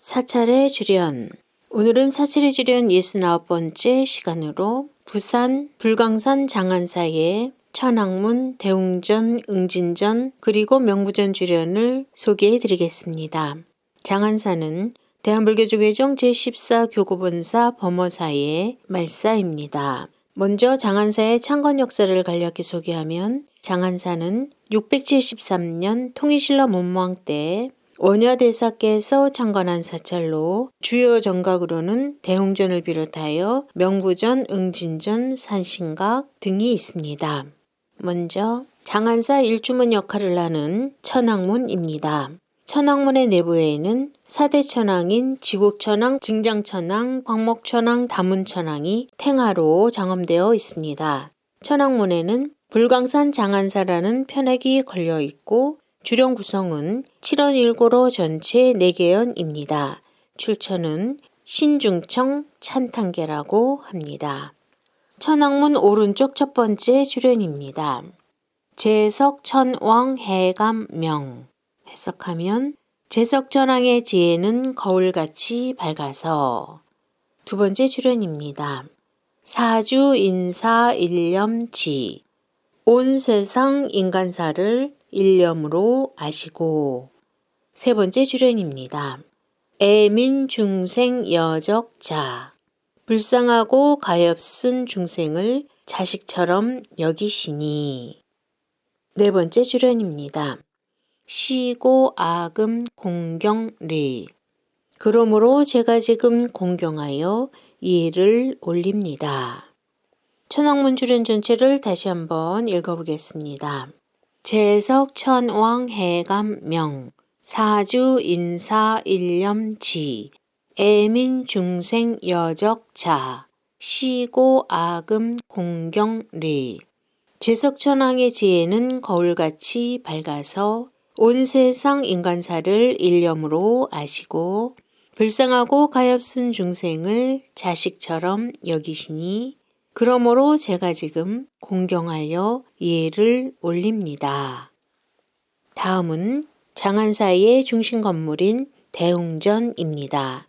사찰의 주련 오늘은 사찰의 주련 69번째 시간으로 부산 불광산 장안사의 천왕문, 대웅전, 응진전, 그리고 명부전 주련을 소개해 드리겠습니다. 장안사는 대한불교조계종 제14교구본사 범어사의 말사입니다. 먼저 장안사의 창건 역사를 간략히 소개하면 장안사는 673년 통일신라 문무왕 때 원효대사께서 창건한 사찰로 주요 정각으로는 대웅전을 비롯하여 명부전, 응진전, 산신각 등이 있습니다. 먼저 장안사 일주문 역할을 하는 천왕문입니다. 천왕문의 내부에는 사대 천왕인 지국천왕, 증장천왕, 광목천왕, 다문천왕이 탱하로 장엄되어 있습니다. 천왕문에는 불광산 장안사라는 편액이 걸려 있고 주령 구성은 7원1고로 전체 4개연입니다. 출처는 신중청 찬탄계라고 합니다. 천왕문 오른쪽 첫 번째 주련입니다. 제석 천왕 해감명 해석하면 제석 천왕의 지혜는 거울같이 밝아서 두 번째 주련입니다. 사주 인사 일념지 온 세상 인간사를 일념으로 아시고 세 번째 주련입니다. 애민 중생 여적자 불쌍하고 가엾은 중생을 자식처럼 여기시니 네 번째 주련입니다. 시고 아금 공경리 그러므로 제가 지금 공경하여 이해를 올립니다. 천왕문 주련 전체를 다시 한번 읽어보겠습니다. 제석천왕 해감명 사주 인사 일념지 애민 중생 여적자 시고 아금 공경리. 제석천왕의 지혜는 거울같이 밝아서 온 세상 인간사를 일념으로 아시고 불쌍하고 가엾은 중생을 자식처럼 여기시니 그러므로 제가 지금 공경하여 예를 올립니다. 다음은 장안사의 중심 건물인 대웅전입니다.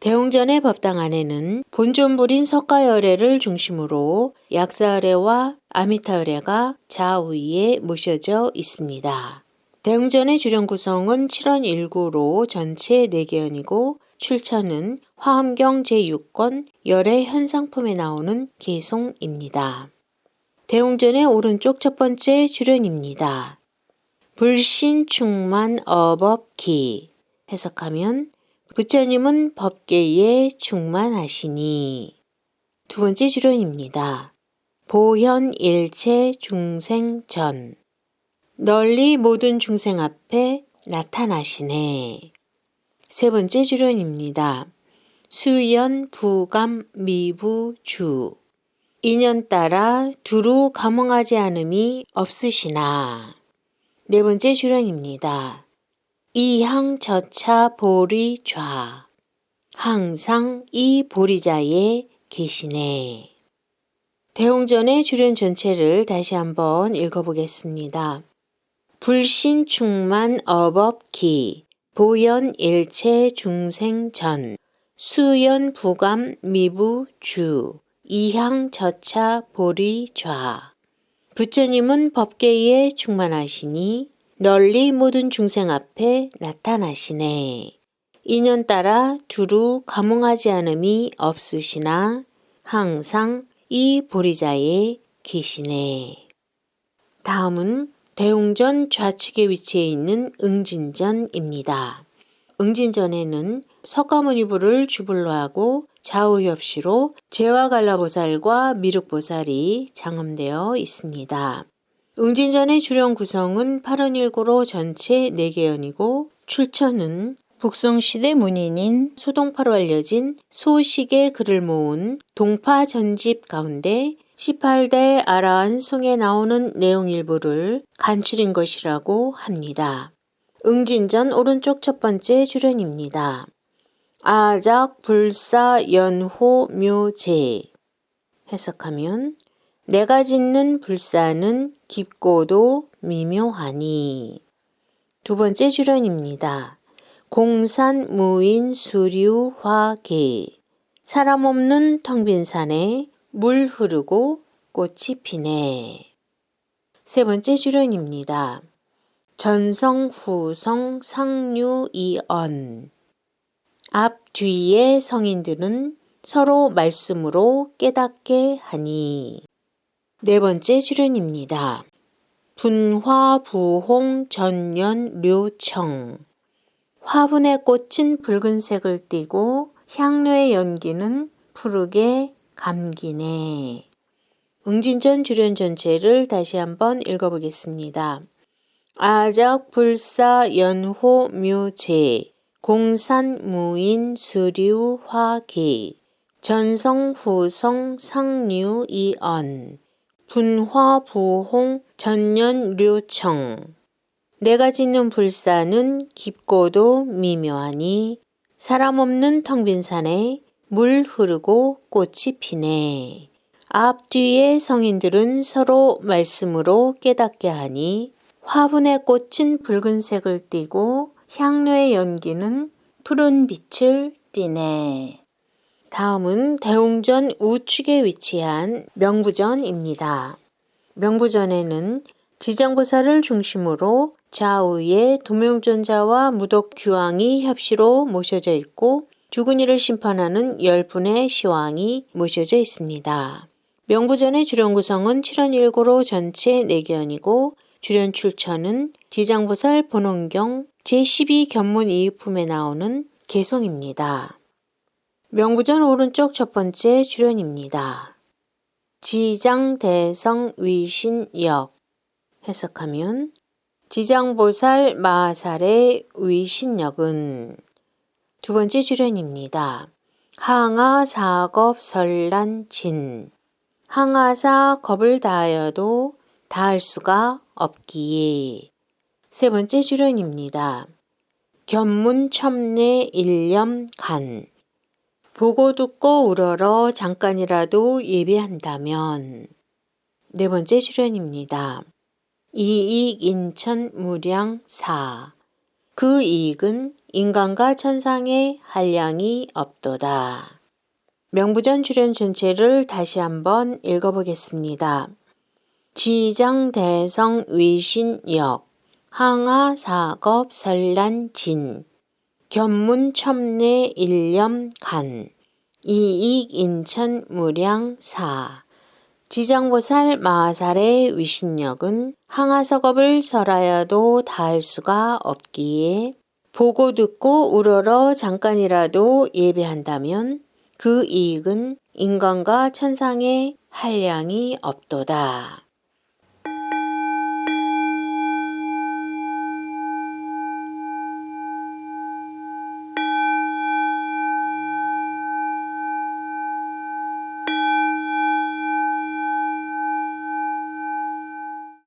대웅전의 법당 안에는 본존불인 석가열애를 중심으로 약사열애와 아미타열애가 좌우위에 모셔져 있습니다. 대웅전의 주령 구성은 7원 1구로 전체 4개연이고 출처는 화엄경 제6권 열의 현상품에 나오는 개송입니다. 대웅전의 오른쪽 첫 번째 주련입니다. 불신 충만 어법기 해석하면 부처님은 법계에 충만하시니 두 번째 주론입니다. 보현 일체 중생 전 널리 모든 중생 앞에 나타나시네. 세 번째 주론입니다. 수연 부감 미부 주 인연 따라 두루 감흥하지 않음이 없으시나. 네 번째 주론입니다. 이항 저차 보리 좌 항상 이 보리자에 계시네. 대홍전의 주련 전체를 다시 한번 읽어보겠습니다. 불신 충만 어법기 보연 일체 중생 전 수연 부감 미부 주 이향 저차 보리 좌 부처님은 법계에 충만하시니 널리 모든 중생 앞에 나타나시네. 인연 따라 두루 감흥하지 않음이 없으시나 항상 이 보리자에 계시네. 다음은 대웅전 좌측에 위치해 있는 응진전입니다. 응진전에는 석가모니부를 주불로 하고 좌우협시로 제와갈라보살과 미륵보살이 장엄되어 있습니다. 응진전의 주령 구성은 8원1구로 전체 4개연이고 출처는 북송시대 문인인 소동파로 알려진 소식의 글을 모은 동파 전집 가운데 18대 아라한 송에 나오는 내용 일부를 간추린 것이라고 합니다. 응진전 오른쪽 첫 번째 주련입니다. 아작 불사 연호 묘제 해석하면 내가 짓는 불사는 깊고도 미묘하니 두 번째 주련입니다. 공산 무인 수류 화계 사람 없는 텅 빈 산에 물 흐르고 꽃이 피네. 세 번째 주련입니다. 전성 후성 상류 이언 앞 뒤의 성인들은 서로 말씀으로 깨닫게 하니 네 번째 주련입니다. 분화 부홍 전년 료청 화분의 꽃은 붉은색을 띠고 향료의 연기는 푸르게 감기네. 응진전 주련 전체를 다시 한번 읽어보겠습니다. 아적 불사 연호 묘제 공산 무인 수류 화기 전성 후성 상류 이언 분화 부홍 전년 료청 내가 짓는 불사는 깊고도 미묘하니 사람 없는 텅 빈 산에 물 흐르고 꽃이 피네. 앞뒤의 성인들은 서로 말씀으로 깨닫게 하니 화분의 꽃은 붉은색을 띠고 향료의 연기는 푸른 빛을 띠네. 다음은 대웅전 우측에 위치한 명부전입니다. 명부전에는 지장보살을 중심으로 좌우에 도명존자와 무덕 규왕이 협시로 모셔져 있고 죽은 이를 심판하는 열 분의 시왕이 모셔져 있습니다. 명부전의 주련 구성은 7원1고로 전체 4견이고 주련 출처는 지장보살 본원경 제12 견문 이의품에 나오는 개송입니다. 명부전 오른쪽 첫 번째 주련입니다. 지장 대성 위신역 해석하면 지장보살 마살의 위신역은 두 번째 주련입니다. 항하 사겁 설란진 항하사 겁을 다하여도 다할 수가 없기에 세 번째 주련입니다. 견문 첨례 일념 간 보고 듣고 우러러 잠깐이라도 예배한다면 네 번째 주련입니다. 이익 인천 무량 사. 그 이익은 인간과 천상의 한량이 없도다. 명부전 주련 전체를 다시 한번 읽어보겠습니다. 지장대성 위신역 항하 사겁 설란 진. 견문 첨례 일념 간. 이익 인천 무량 사. 지장보살 마하살의 위신력은 항하석업을 설하여도 다할 수가 없기에 보고 듣고 우러러 잠깐이라도 예배한다면 그 이익은 인간과 천상의 한량이 없도다.